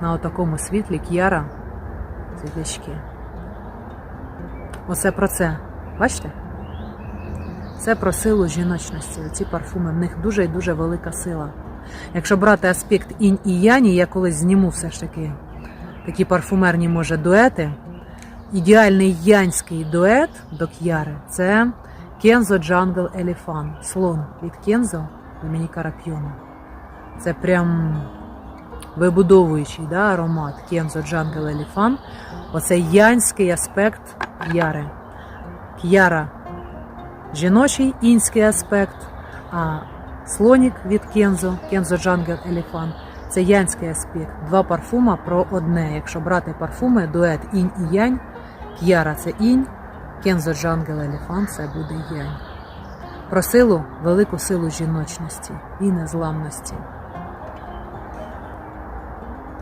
на отакому світлі к'яра світлячки. Оце про це. Бачите? Це про силу жіночності. Ці парфуми, в них дуже і дуже велика сила. Якщо брати аспект інь і яні, я колись зніму все ж таки такі парфумерні, може, дуети. Ідеальний янський дует до к'яри це Кензо Джангл Елефан. Слон від Кензо Домініка Рапьйона. Це прям вибудовуючий да, аромат Кензо Джангл Елефан. Оце янський аспект к'яри. К'яра жіночий інський аспект, а слонік від Кензо, Кензо Джангл Елефан. Це янський аспект. Два парфума про одне. Якщо брати парфуми, дует інь і янь, К'яра це інь, Кензо Джангл Елефан це буде янь. Про силу, велику силу жіночності і незламності.